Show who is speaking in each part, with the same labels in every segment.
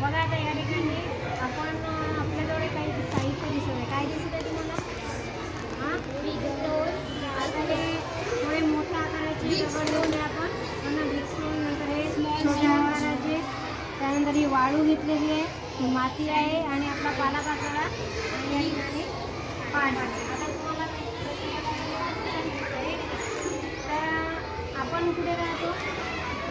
Speaker 1: बघा आता या ठिकाणी आपण आपल्याजवळ काही साहित्य दिसत आहे. काय दिसत आहे तुम्हाला? हां? आता हे थोडे मोठ्या आकाराचे दगड घेऊन आपण. पुन्हा ब्रिक्स घेऊन नंतर हे छोट्या आकाराचे. त्यानंतर ही वाळू घेतलेली आहे. ही माती आहे आणि आपला पालापाचोळा. आणि या ठिकाणी पाणी आता तुम्हाला तर आपण कुठे राहतो?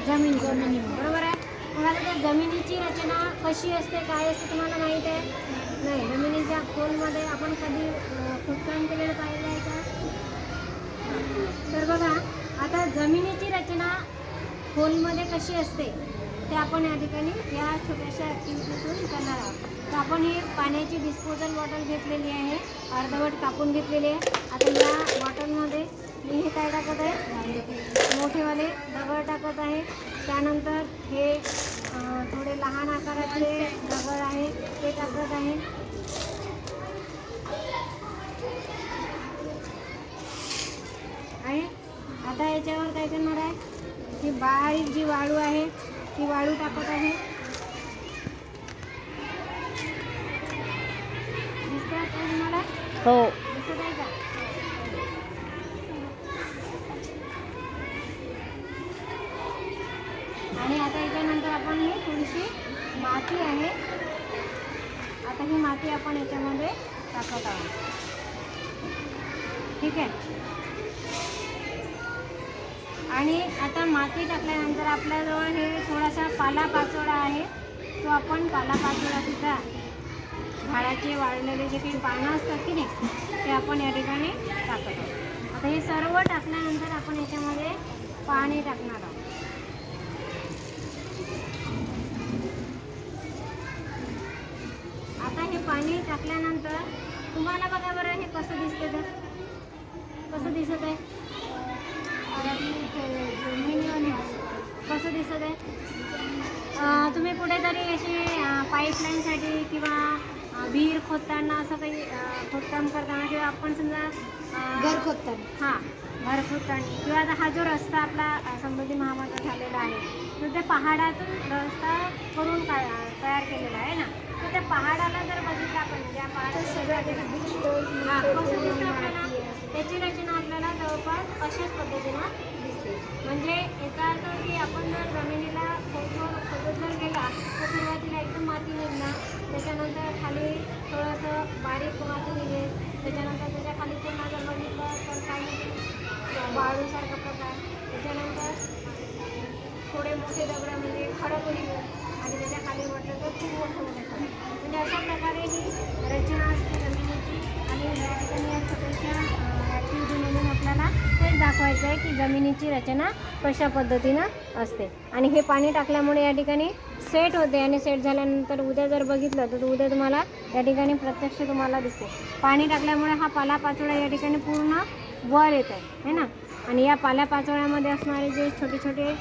Speaker 1: जमीन जमिनी बरोबर आहे? तुम्हाला त्या जमिनीची रचना कशी असते काय असते तुम्हाला माहीत आहे? नाही जमिनीच्या खोलमध्ये आपण कधी अं, खोदकाम केलेलं पाहिलं आहे का? तर बघा आता जमिनीची रचना खोलमध्ये कशी असते ते आपण या ठिकाणी या छोट्याशा ॲक्टिव्हिटीतून करणार आहोत. तर आपण ही पाण्याची डिस्पोजल बॉटल घेतलेली आहे अर्धवट कापून घेतलेली आहे. आता या बॉटलमध्ये मी हे काय टाकत आहे? मोठेवाले दगड टाकत आहे. त्यानंतर हे थोडे लहान आकाराचे दगड आहे ते टाकत आहे. आहे आता याच्यावर काय करणार आहे? ही बारीक जी वाळू आहे ती वाळू टाकत आहे. दिसतं का तुम्हाला?
Speaker 2: हो
Speaker 1: दिसत आहे का आणि आता याच्यानंतर आपण ही थोडीशी माती आहे. आता ही माती आपण याच्यामध्ये टाकत आहोत. ठीक आहे? आणि आता माती टाकल्यानंतर आपल्याजवळ हे थोडासा पालापाचोळा आहे. तो आपण पालापाचोळासुद्धा झाडाचे वाळलेले जे काही पानं असतात की नाही ते आपण या ठिकाणी टाकत आहोत. आता हे सर्व टाकल्यानंतर आपण याच्यामध्ये पाणी टाकणार आहोत. टाकल्यानंतर तुम्हाला बघा बरं हे कसं दिसतं ते. कसं दिसत आहे? कसं दिसत आहे? तुम्ही कुठेतरी अशी पाईपलाईनसाठी किंवा विहीर खोदताना असं काही खोदकाम करताना किंवा आपण समजा
Speaker 2: घर खोदताना.
Speaker 1: हां घर खोदताना किंवा आता हा जो रस्ता आपला समृद्धी महामार्ग झालेला आहे तर त्या पहाडातून रस्ता करून का तयार केलेला आहे ना? तर त्या पहाडाला जर त्याची रचना आपल्याला जवळपास अशाच पद्धतीनं दिसते. म्हणजे याचा अर्थ की आपण जर जमिनीला खोदत जर गेला तर सुरुवातीला एकदम माती निघणार. त्याच्यानंतर खाली थोडंसं बारीक माती निघेल. त्याच्यानंतर त्याच्याखाली पुन्हा जर बघितलं तर काही वाळूसारखा प्रकार. त्याच्यानंतर थोडे मोठे दगड म्हणजे खडक होईल. आणि त्याच्याखाली म्हटलं तर खूप मोठं मोठं म्हणजे अशा प्रकारे ही रचना असते जमिनीची. आणि या ठिकाणी या छोट्याशा ॲक्टिव्हिटीमधून आपल्याला तेच दाखवायचं आहे की जमिनीची रचना कशा पद्धतीनं असते. आणि हे पाणी टाकल्यामुळे या ठिकाणी सेट होते आणि सेट झाल्यानंतर उद्या जर बघितलं तर उद्या तुम्हाला या ठिकाणी प्रत्यक्ष तुम्हाला दिसते. पाणी टाकल्यामुळे हा पालापाचोळा या ठिकाणी पूर्ण वर येत आहे है ना? आणि या पाल्यापाचोळ्यामध्ये असणारे जे छोटे छोटे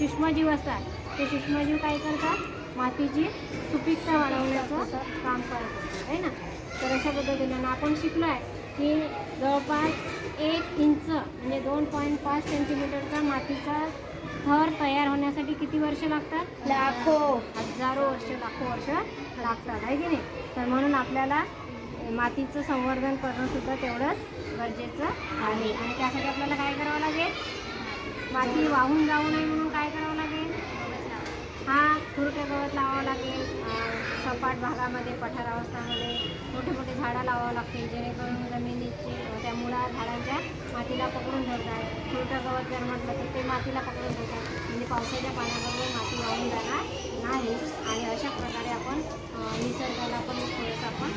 Speaker 1: सूक्ष्मजीव असतात. ते सूक्ष्मजीव काय करतात? मातीची सुपीकता वाढवण्याचं काम करत असतात आहे ना? तर अशा पद्धतीनं आपण शिकलो आहे की जवळपास एक इंच म्हणजे दोन पॉईंट पाच सेंटीमीटरचा मातीचा थर तयार होण्यासाठी किती वर्ष लागतात?
Speaker 2: लाखो.
Speaker 1: हजारो वर्ष लाखो वर्ष लागतात आहे की नाही? तर म्हणून आपल्याला मातीचं संवर्धन करणं सुद्धा तेवढंच गरजेचं आहे. आणि त्यासाठी आपल्याला काय करावं लागेल? माती वाहून जाऊ नये म्हणून हा गवत लावावं लागेल सपाट भागामध्ये पठार अवस्थामध्ये मोठे मोठे झाडं लावावं लागतील जेणेकरून जमिनीची त्या मुळा झाडांच्या मातीला पकडून धरतात. खुरकं गवत जर म्हटलं तर ते मातीला पकडून धरतात. म्हणजे पावसाच्या पाण्याबरोबर माती वाहून जाणार नाही. आणि अशा प्रकारे आपण निसर्गाला पण थोडंसं आपण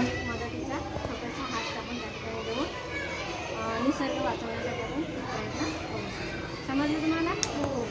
Speaker 1: एक मदतीचा छोटासा हात आपण त्या देऊन निसर्ग वाचवण्याचा आपण प्रयत्न करू शकतो. समजलं तुम्हाला? हो.